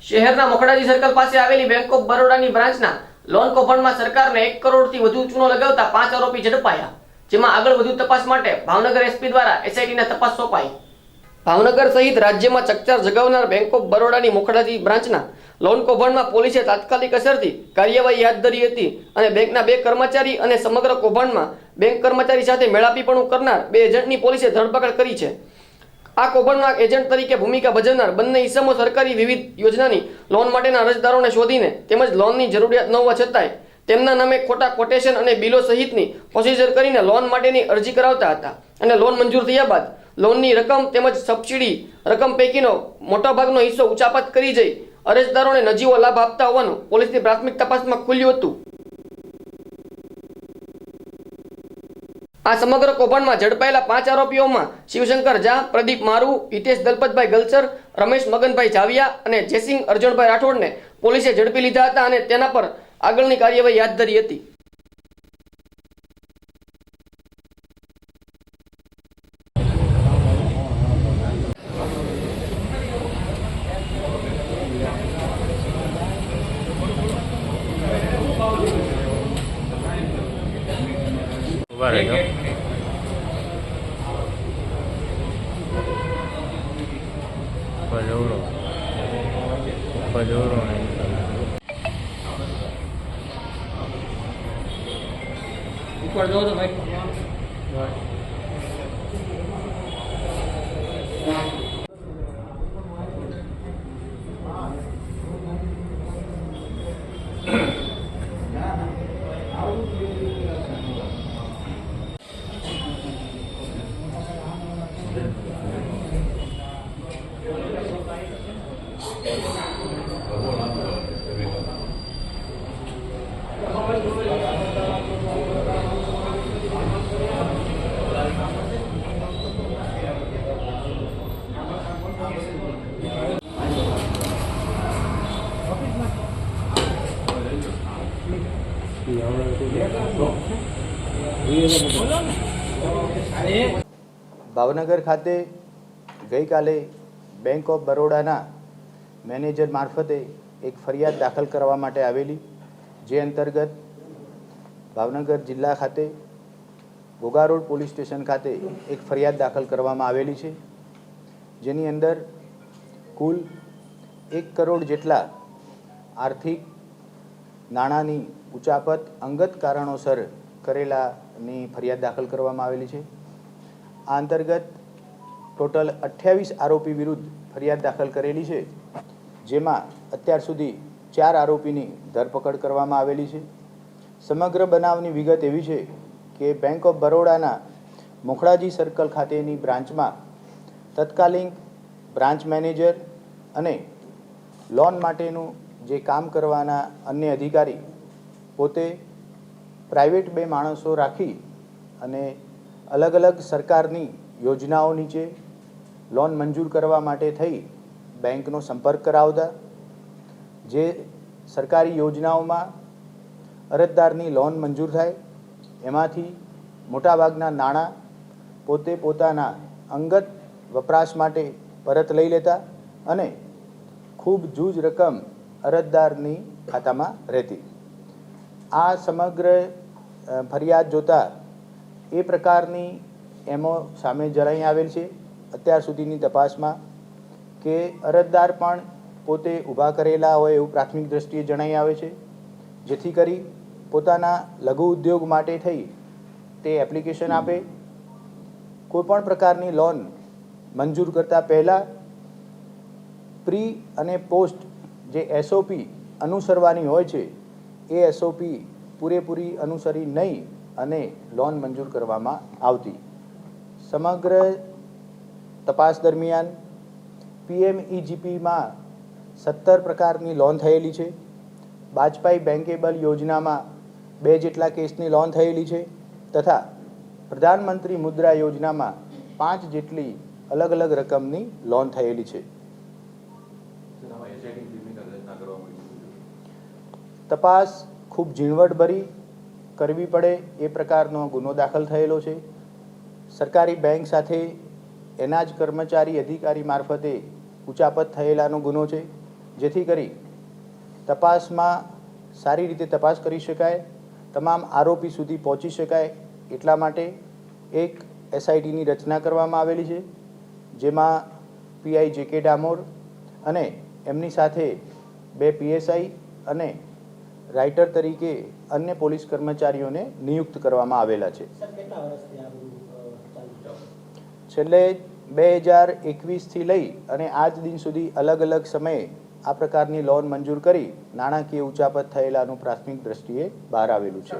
શહેરના મોખડાજી સર્કલ પાસે આવેલી બેંક ઓફ બરોડાની બ્રાન્ચના લોન કૌભાંડમાં સરકારને એક કરોડથી વધુ ચૂનો લગાવતા પાંચ આરોપી ઝડપાયા, જેમાં આગળ વધુ તપાસ માટે ભાવનગર એસપી દ્વારા એસઆઈટીને તપાસ સોંપાઈ. ભાવનગર સહિત રાજ્યમાં ચકચાર જગાવનાર બેંક ઓફ બરોડાની મોખડાજી બ્રાન્ચના લોન કૌભાંડમાં પોલીસે તાત્કાલિક અસરથી કાર્યવાહી હાથ ધરી હતી અને બેંકના બે કર્મચારી અને સમગ્ર કૌભાંડમાં બેંક કર્મચારી સાથે મેળાપીપણું કરનાર બે એજન્ટની પોલીસે ધરપકડ કરી છે. આ કૌભાંડના એજન્ટ તરીકે ભૂમિકા ભજવનાર બંને ઇસમો સરકારી વિવિધ યોજનાની લોન માટેના અરજદારોને શોધીને તેમજ લોનની જરૂરિયાત ન હોવા છતાંય તેમના નામે ખોટા કોટેશન અને બિલો સહિતની પ્રોસિજર કરીને લોન માટેની અરજી કરાવતા હતા અને લોન મંજૂર થયા બાદ લોનની રકમ તેમજ સબસિડી રકમ પૈકીનો મોટાભાગનો હિસ્સો ઉચાપત કરી જઈ અરજદારોને નજીવો લાભ આપતા હોવાનું પોલીસની પ્રાથમિક તપાસમાં ખુલ્યું હતું. આ સમગ્ર કૌભાંડમાં ઝડપાયેલા પાંચ આરોપીઓમાં શિવશંકર ઝા, પ્રદીપ મારુ, હિતેશ દલપતભાઈ ગલચર રમેશ મગનભાઈ જાવિયા અને જયસિંહ અર્જુનભાઈ રાઠોડને પોલીસે ઝડપી લીધા હતા અને તેના પર આગળની કાર્યવાહી હાથ ધરી હતી. ઉપર જવડો ઉપર જવડો નહીં ઉપર જો તો ભાઈ ભાવનગર ખાતે ગઈકાલે બેંક ઓફ બરોડાના મેનેજર મારફતે એક ફરિયાદ દાખલ કરવા માટે આવેલી, જે અંતર્ગત ભાવનગર જિલ્લા ખાતે ઘોઘા રોડ પોલીસ સ્ટેશન ખાતે એક ફરિયાદ દાખલ કરવામાં આવેલી છે. જેની અંદર કુલ એક કરોડ જેટલા આર્થિક નાણાંની ઉચાપત અંગત કારણોસર કરેલાની ફરિયાદ દાખલ કરવામાં આવેલી છે. આ અંતર્ગત ટોટલ અઠ્યાવીસ આરોપી વિરુદ્ધ ફરિયાદ દાખલ કરેલી છે, જેમાં અત્યાર સુધી ચાર આરોપીની ધરપકડ કરવામાં આવેલી છે. સમગ્ર બનાવની વિગત એવી છે કે બેંક ઓફ બરોડાના મોખડાજી સર્કલ ખાતેની બ્રાન્ચમાં તત્કાલીન બ્રાન્ચ મેનેજર અને લોન માટેનું જે કામ કરવાના અન્ય અધિકારી પોતે પ્રાઇવેટ બે માણસો રાખી અને અલગ અલગ સરકારની યોજનાઓ નીચે લોન મંજૂર કરવા માટે થઈ બેંકનો સંપર્ક કરાવતા, જે સરકારી યોજનાઓમાં અરજદારની લોન મંજૂર થાય, એમાંથી મોટાભાગના નાણાં પોતે પોતાના અંગત વપરાશ માટે પરત લઈ લેતા અને ખૂબ જૂજ રકમ અરજદારની ખાતામાં રહેતી. આ સમગ્ર ફરિયાદ જોતા એ પ્રકારની એમો સામે જણાઈ આવેલ છે. અત્યાર સુધીની તપાસમાં કે અરજદાર પણ પોતે ઊભા કરેલા હોય એવું પ્રાથમિક દ્રષ્ટિએ જણાઈ આવે છે. જેથી કરી પોતાના લઘુ ઉદ્યોગ માટે થઈ તે એપ્લિકેશન આપે. કોઈપણ પ્રકારની લોન મંજૂર કરતાં પહેલાં પ્રી અને પોસ્ટ જે એસઓપી અનુસરવાની હોય છે, એ એસઓપી પૂરેપૂરી અનુસરી નહીં અને લોન મંજૂર કરવામાં આવતી. સમગ્ર તપાસ દરમિયાન પીએમઈજીપીમાં સત્તર પ્રકારની લોન થયેલી છે. વાજપાઈ બેન્કેબલ યોજનામાં બે જેટલા કેસની લોન થયેલી છે તથા પ્રધાનમંત્રી મુદ્રા યોજનામાં પાંચ જેટલી અલગ અલગ રકમની લોન થયેલી છે. તપાસ ખૂબ ઝીણવટભરી કરવી પડે એ પ્રકારનો ગુનો દાખલ થયેલો છે. સરકારી બેંક સાથે એના જ કર્મચારી અધિકારી મારફતે ઉચાપત થયેલાનો ગુનો છે. જેથી કરી તપાસમાં સારી રીતે તપાસ કરી શકાય, તમામ આરોપી સુધી પહોંચી શકાય એટલા માટે એક એસઆઈટીની રચના કરવામાં આવેલી છે, જેમાં પીઆઈ જે કે ડામોર અને એમની સાથે બે પીએસઆઈ અને રાઇટર તરીકે અન્ય પોલીસ કર્મચારીઓને નિયુક્ત કરવામાં આવેલા છે. છેલ્લે બે હજાર એકવીસથી લઈ અને આજ દિન સુધી અલગ અલગ સમયે આ પ્રકારની લોન મંજૂર કરી નાણાકીય ઉચાપત થયેલાનું પ્રાથમિક દ્રષ્ટિએ બહાર આવેલું છે.